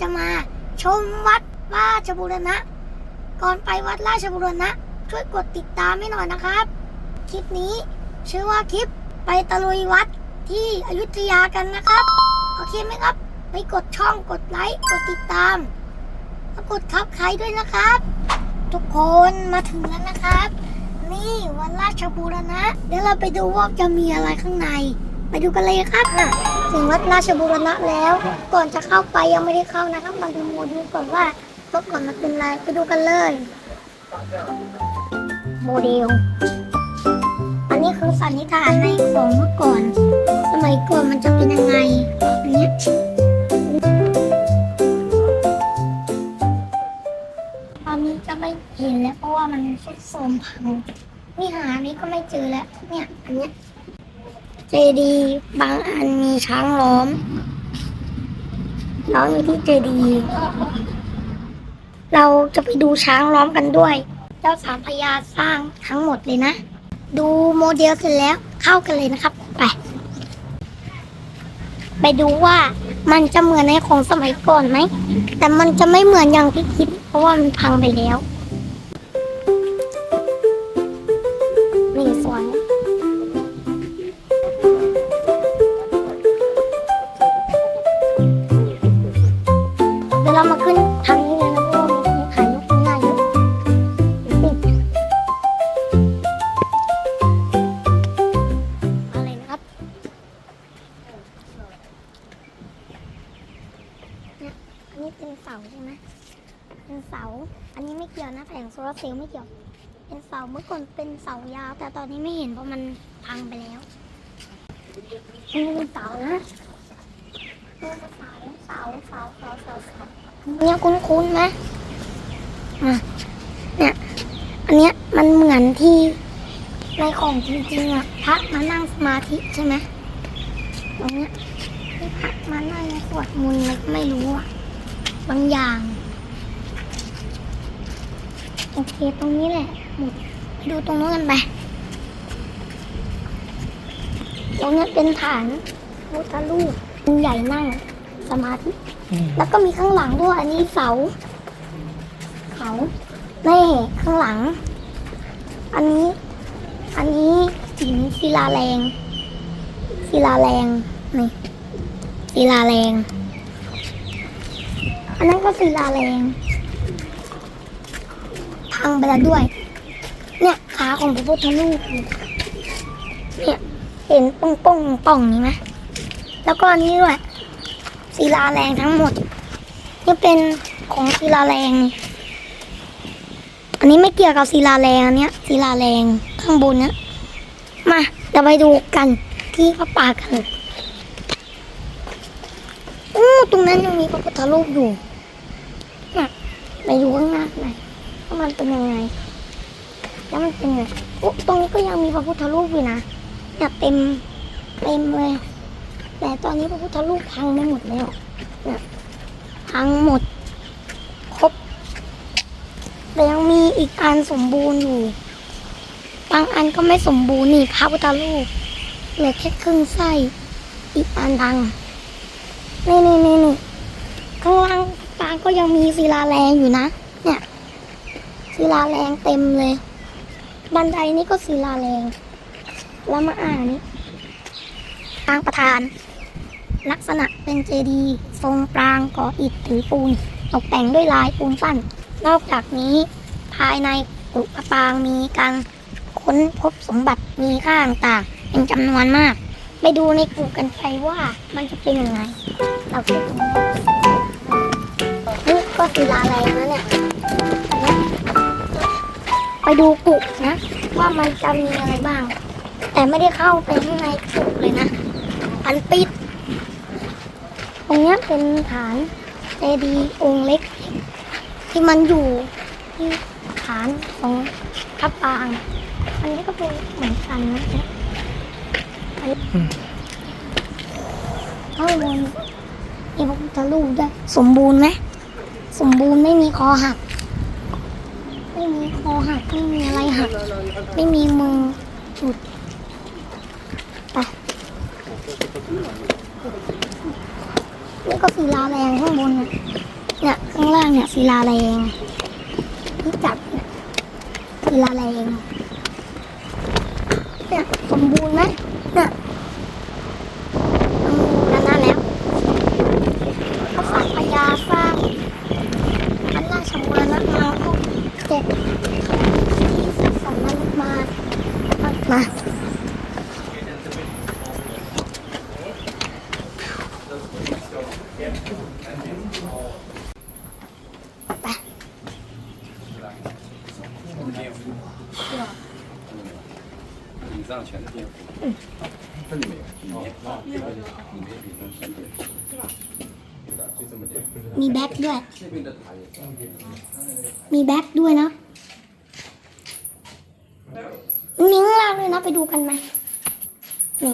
จะมาชมวัดราชบูรณะ ก่อนไปวัดราชบูรณะ ช่วยกดติดตามให้หน่อยนะครับ คลิปนี้ชื่อว่าคลิปไปตะลุยวัดที่อยุธยากันนะครับ โอเคไหมครับ ไปกดช่องกดไลค์กดติดตามแล้วกดทับใครด้วยนะครับ ทุกคนมาถึงแล้วนะครับ นี่วัดราชบูรณะ เดี๋ยวเราไปดูว่าจะมีอะไรข้างใน ไปดูกันเลยครับอะ ถึงวัดราชบูรณะแล้ว ก่อนจะเข้าไปยังไม่ได้เข้านะครับมาดูโมดูก่อนว่าเมื่อก่อนมันเป็นอะไรไปดูกันเลย โมเดล อันนี้คือสันนิษฐานในของเมื่อก่อน สมัยก่อนมันจะเป็นยังไงอันเนี้ยตอนนี้จะไม่เห็นแล้วเพราะว่ามันสุดโทรมพังวิหารนี้ก็ไม่เจอแล้ว เนี่ยอันเนี้ย เจดีย์บางอันมีช้างล้อมล้อมอยู่ที่เจดีย์เราจะไปดูช้างล้อมกันด้วย เจ้าสามพญาสร้างทั้งหมดเลยนะ ดูโมเดลเสร็จแล้วเข้ากันเลยนะครับ ไป ไปดูว่ามันจะเหมือนในของสมัยก่อนไหม แต่มันจะไม่เหมือนอย่างที่คิด เพราะว่ามันพังไปแล้ว เสาใช่ไหมเป็นเสา อันนี้ไม่เกี่ยวนะแผงโซลาร์เซลล์ไม่เกี่ยว เป็นเสาเมื่อก่อนเป็นเสายาว แต่ตอนนี้ไม่เห็นเพราะมันพังไปแล้วนนี้เป็นเสานะเสาเสาเสาเสาเสาเสาเนี่ยคุ้นๆไหมอะเนี่ยอันเนี้ยมันเหมือนที่ในของจริงๆอะพระมานั่งสมาธิใช่ไหมตรงเนี้ยที่พระมานั่งสวดมนต์อะไรก็ไม่รู้อะ บางอย่าง โอเคตรงนี้แหละหมดไปดูตรงนู้นกันไปตรงเนี้ยเป็นฐานพุทธรูปองค์ใหญ่นั่งสมาธิ แล้วก็มีข้างหลังด้วยอันนี้เสาเสาแน่ข้างหลัง อันนี้ อันนี้หินศิลาแรงศิลาแรงนี่ศิลาแรง อันนั้นก็ศิลาแรงพังไปแล้วด้วย เนี่ยขาของพระพุทธรูปเนี่ยเห็นป้องป้องๆป่องนี้ไหมแล้วก็อันนี้ด้วยศิลาแรงทั้งหมดนี่เป็นของศิลาแรง อันนี้ไม่เกี่ยวกับศิลาแรงอันเนี้ยศิลาแรงข้างบนเนี้ยมาเดี๋ยวไปดูกันที่พระป่ากันอู้ตรงนั้นยังมีพระพุทธรูปอยู่ ไปดูข้างหน้าหน่อยว่ามันเป็นยังไง แล้วมันเป็นไงโอ้ตรงนี้ก็ยังมีพระพุทธรูปอยู่นะเนี่ยเต็มเต็มเลย แต่ตอนนี้พระพุทธรูปพังไม่หมดแล้วเนี่ยพังหมด ครบ แต่ยังมีอีกอันสมบูรณ์อยู่ บางอันก็ไม่สมบูรณ์นี่พระพุทธรูปเหลือแค่ครึ่งไส้ อีกอันพัง นี่นี่นี่นี่ข้างล่าง กลางก็ยังมีศิลาแรงอยู่นะ เนี่ยศิลาแรงเต็มเลย บันไดนี่ก็ศิลาแรง แล้วมาอ่านนี้ทางประธาน ลักษณะเป็นเจดีย์ทรงปรางก่ออิฐถือปูน ตกแต่งด้วยลายปูนปั้น นอกจากนี้ ภายในกุกปางมีการค้นพบสมบัติมีค่าต่างๆเป็นจำนวนมาก ไปดูในกุกันไปว่ามันจะเป็นยังไง เราไปดู ก็ศิลาแรงนะเนี่ย ไปดูกุนะ ว่ามันจะมีอะไรบ้าง แต่ไม่ได้เข้าไปข้างในกุเลยนะอันปิด ตรงเนี้ยเป็นฐานเจดีย์องค์เล็ก ที่มันอยู่ที่ฐานของพระปราง อันนี้ก็เป็นเหมือนกันนะเนี่ยอันนี้ข้างบนมีพระพุทธรูปด้วยสมบูรณ์ไหม สมบูรณ์ไม่มีคอหัก ไม่มีคอหัก ไม่มีอะไรหัก ไม่มีมือหลุดไปนี่ก็ศิลาแรงข้างบนน่ะเนี่ยข้างล่างเนี่ยศิลาแรงที่จับเนี่ยศิลาแรงเนี่ยสมบูรณ์ไหมเนี่ยอืมนั่นนั่นแล้วเขาสร้างพญาสร้างอันราชบุรณะมาก็เจ็ดที่สองนั้นมามา ไป 以上全是蝙蝠。这里没有，里面里面里面比中间点，对的，就这么点。 มีแบ็คด้วย 这边的塔也是。 มีแบ็คด้วยเนาะมีข้างล่างด้วยนะ ไปดูกันไหมนี่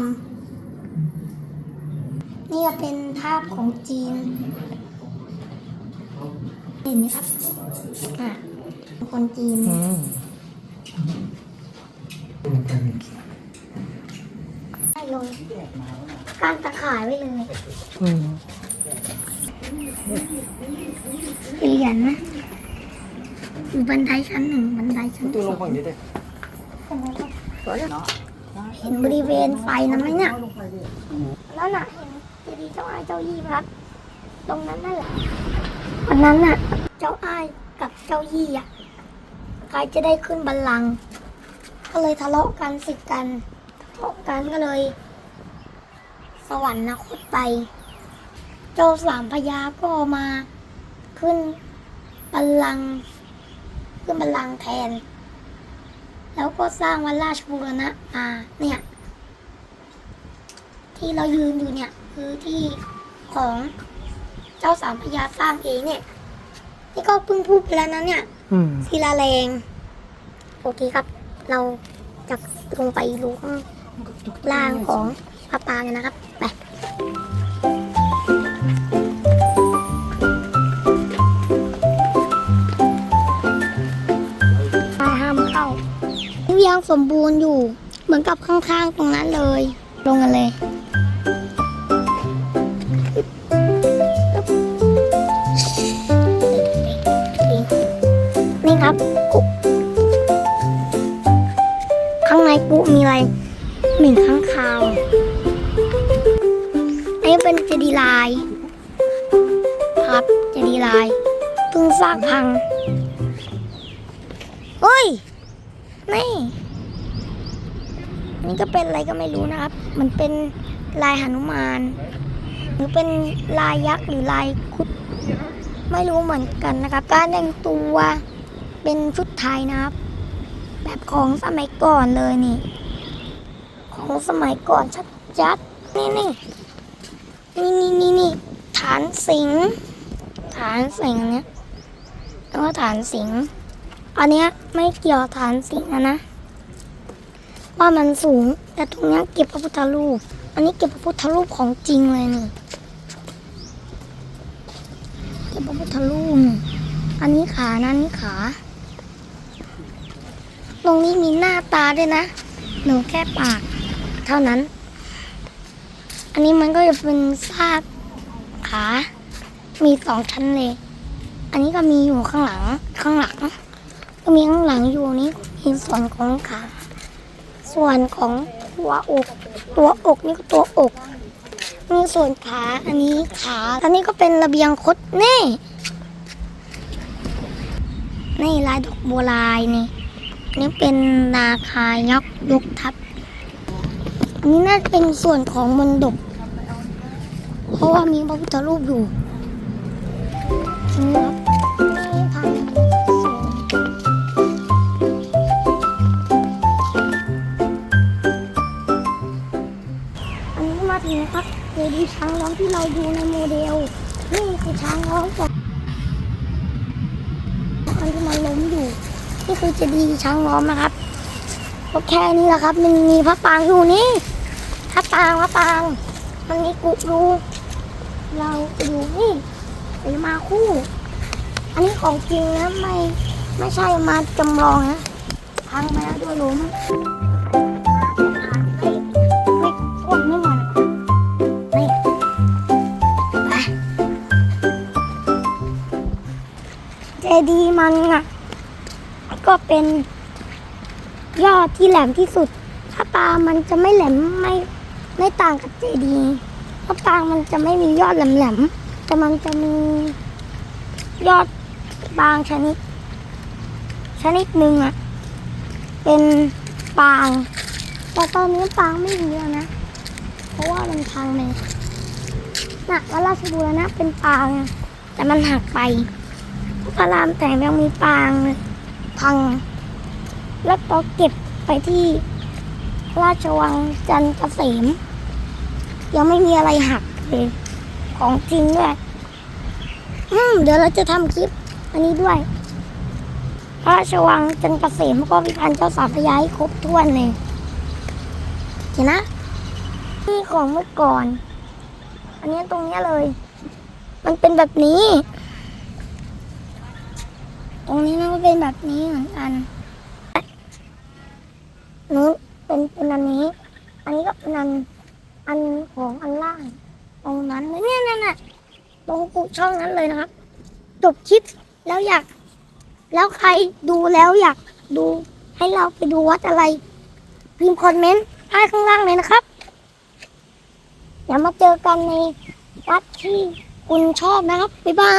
าพจิตรกรรมนี่ก็เป็นภาพของจีนเห็นไหมครับอะคนจีน ได้ลงการตะข่ายไว้เลยเหรียญนะอยู่บันไดชั้นหนึ่งบันไดชั้นสองเห็นบริเวณไฟนั้นไหมเนี่ยแล้วน่ะเห็นเจดีย์เจ้าอ้ายเจ้ายี่ครับ ตรงนั้นนั่นแหละวันนั้นน่ะ เจ้าอ้ายกับเจ้ายี่อะใครจะได้ขึ้นบัลลังก์ก็เลยทะเลาะกันสึกกันทะเลาะกันก็เลย สวรรคตไป เจ้าสามพญาก็มาขึ้นบัลลังก์ขึ้นบัลลังก์แทน แล้วก็สร้างวัดราชบูรณะมาเนี่ย ที่เรายืนอยู่เนี่ย คือที่ของเจ้าสามพญาสร้างเองเนี่ย นี่ก็เพิ่งพูดไปแล้วนะเนี่ยอืมศิลาแรง โอเคครับ เราจะลงไปรู้ข้างล่างของพระปรางกันนะครับ สมบูรณ์อยู่ เหมือนกับข้างๆตรงนั้นเลย ลงกันเลยนี่ครับกุข้างในกุมีอะไรหมิ่งข้างคาวอันนี้เป็นเจดีย์ลายครับเจดีย์ลายเพิ่งสร้างพังเฮ้ย นี่ นนี้ก็เป็นอะไรก็ไม่รู้นะครับ มันเป็นลายหนุมาน หรือเป็นลายยักษ์หรือลายคุด ไม่รู้เหมือนกันนะครับ การแต่งตัวเป็นชุดไทยนะครับ แบบของสมัยก่อนเลยนี่ ของสมัยก่อนชัดจัดๆนี่นี่นี่นี่นี่นี่ฐานสิง ฐานสิงอันเนี้ยแล้วก็ฐานสิง อันเนี้ยไม่เกี่ยวฐานสิงนะนะ ว่ามันสูง แต่ตรงนี้เก็บพระพุทธรูป อันนี้เก็บพระพุทธรูปของจริงเลยนี่เก็บพระพุทธรูปอันนี้ขานะอันนี้ขา ตรงนี้มีหน้าตาด้วยนะ หนูแค่ปาก เท่านั้น อันนี้มันก็จะเป็นซากขา มีสองชั้นเลย อันนี้ก็มีอยู่ข้างหลัง ข้างหลัง ก็มีข้างหลังอยู่นี่มีส่วนของขา ส่วนของตัวอก ตัวอกนี่ก็ตัวอกนี่ส่วนขาอันนี้ขา อันนี้ก็เป็นระเบียงคดนี่นี่ลายดอกบัวลายนี่นนี้เป็นนาคายักษ์ยกทับอันนี้น่าจะเป็นส่วนของมนดบเพราะว่ามีพระพุทธรูปอยู่นี่ครับ ครับเจดีย์ช้างร้องที่เราดูในโมเดล นี่คือช้างร้องก่อนอันที่มันล้มอยู่ นี่คือเจดีย์ช้างล้อมนะครับก็แค่นี้แหละครับ มันมีพระปางอยู่นี่พระปางพระปาง มันมีกุรูเราไปดูนี่ไปมาคู่ อันนี้ของจริงนะไม่ไม่ใช่มาจำลองนะพังไปแล้วด้วยล้ม ดีย์มันอะ ก็เป็นยอดที่แหลมที่สุด ถ้าปลามันจะไม่แหลมไม่ไม่ต่างกับเจดีย์เพราะปลามันจะไม่มียอดแหลมๆแต่มันจะมียอดบางชนิด ชนิดหนึ่งอะ เป็นปาง แต่ตอนนี้ปางไม่มีแล้วนะ เพราะว่ามันพังเลยน่ะวัดราชบูรณะเป็นปางแต่มันหักไป พระรามแต่งยังมีปางเลยพัง แล้วก็เก็บไปที่ราชวังจันทร์เกษมยังไม่มีอะไรหักเลยของจริงด้วยอืมเดี๋ยวเราจะทำคลิป อันนี้ด้วย พระราชวังจันทร์เกษมแล้วก็พิพันธ์เจ้าสาวพระยาให้ครบถ้วนเลยเห็นนะนี่ของเมื่อก่อน อันนี้ตรงเนี้ยเลย มันเป็นแบบนี้ ตรงนี้มันก็เป็นแบบนี้เหมือนกันนู้นเป็นเป็นอันนี้ อันนี้ก็เป็นอันอันของอันล่าง ตรงนั้นเนี่ยนั่นน่ะตรงปุช่องนั้นเลยนะครับ จบคลิปแล้วอยาก แล้วใครดูแล้วอยากดูให้เราไปดูวัดอะไร พิมพ์คอมเมนต์ใต้ข้างล่างเลยนะครับเดี๋ยวมาเจอกันในวัดที่คุณชอบนะครับ บ๊ายบา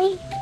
ย